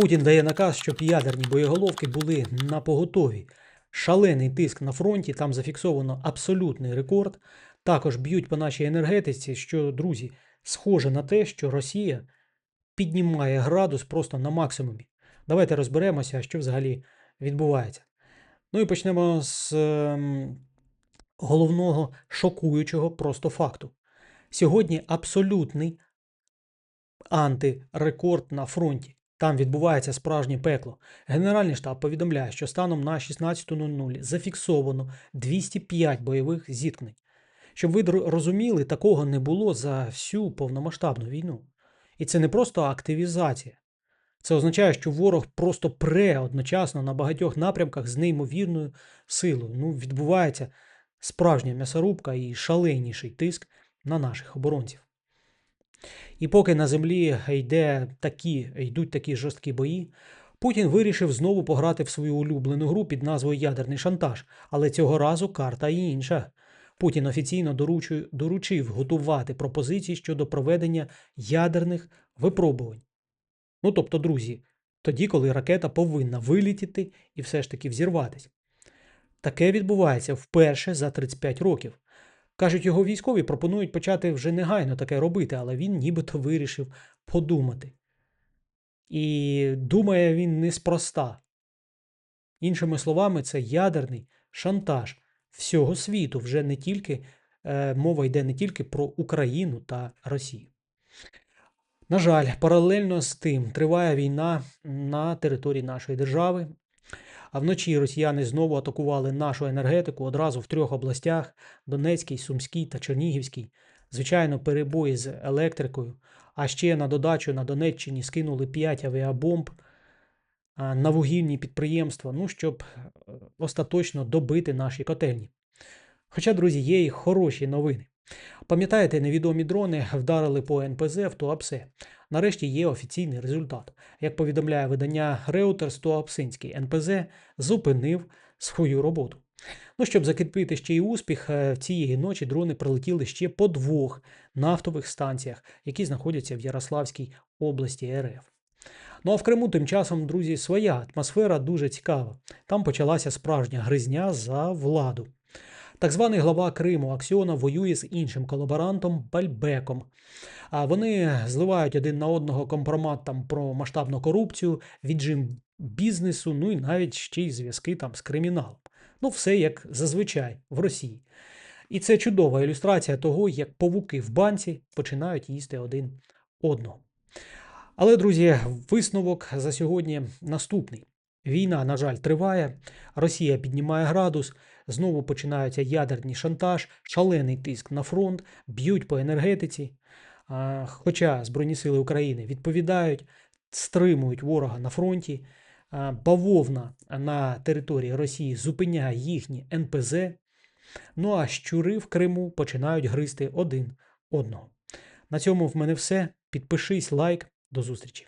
Путін дає наказ, щоб ядерні боєголовки були на поготові. Шалений тиск на фронті, там зафіксовано абсолютний рекорд. Також б'ють по нашій енергетиці, що, друзі, схоже на те, що Росія піднімає градус просто на максимумі. Давайте розберемося, що взагалі відбувається. Ну і почнемо з ем, головного шокуючого просто факту. Сьогодні абсолютний антирекорд на фронті. Там відбувається справжнє пекло. Генеральний штаб повідомляє, що станом на 16.00 зафіксовано 205 бойових зіткнень. Щоб ви розуміли, такого не було за всю повномасштабну війну. І це не просто активізація. Це означає, що ворог просто пре одночасно на багатьох напрямках з неймовірною силою. Ну, відбувається справжня м'ясорубка і шаленіший тиск на наших оборонців. І поки на землі йде такі, йдуть такі жорсткі бої, Путін вирішив знову пограти в свою улюблену гру під назвою Ядерний шантаж, але цього разу карта інша. Путін офіційно доручив готувати пропозиції щодо проведення ядерних випробувань. Ну тобто, друзі, тоді, коли ракета повинна вилітіти і все ж таки взірватися. Таке відбувається вперше за 35 років. Кажуть, його військові пропонують почати вже негайно таке робити, але він нібито вирішив подумати. І думає він неспроста. Іншими словами, це ядерний шантаж всього світу. Вже не тільки е, мова йде не тільки про Україну та Росію. На жаль, паралельно з тим триває війна на території нашої держави. А вночі росіяни знову атакували нашу енергетику одразу в трьох областях: Донецькій, Сумській та Чернігівській. Звичайно, перебої з електрикою. А ще на додачу на Донеччині скинули 5 авіабомб на вугільні підприємства, ну, щоб е, остаточно добити наші котельні. Хоча, друзі, є і хороші новини. Пам'ятаєте, невідомі дрони вдарили по НПЗ в Туапсе. Нарешті є офіційний результат. Як повідомляє видання Reuters, Туапсинський НПЗ зупинив свою роботу. Ну, щоб закріпити ще й успіх, е, цієї ночі дрони прилетіли ще по двох нафтових станціях, які знаходяться в Ярославській області РФ. Ну а в Криму тим часом, друзі, своя атмосфера дуже цікава. Там почалася справжня гризня за владу. Так званий глава Криму Аксіона воює з іншим колаборантом Бальбеком. А вони зливають один на одного компромат там про масштабну корупцію, віджим бізнесу, ну і навіть ще й зв'язки там з криміналом. Ну, все як зазвичай в Росії. І це чудова ілюстрація того, як павуки в банці починають їсти один одного. Але, друзі, висновок за сьогодні наступний. Війна, на жаль, триває, Росія піднімає градус, знову починаються ядерний шантаж, шалений тиск на фронт, б'ють по енергетиці. Хоча Збройні Сили України відповідають, стримують ворога на фронті, бавовна на території Росії зупиняє їхні НПЗ. Ну а щури в Криму починають гризти один одного. На цьому в мене все. Підпишись, лайк, до зустрічі.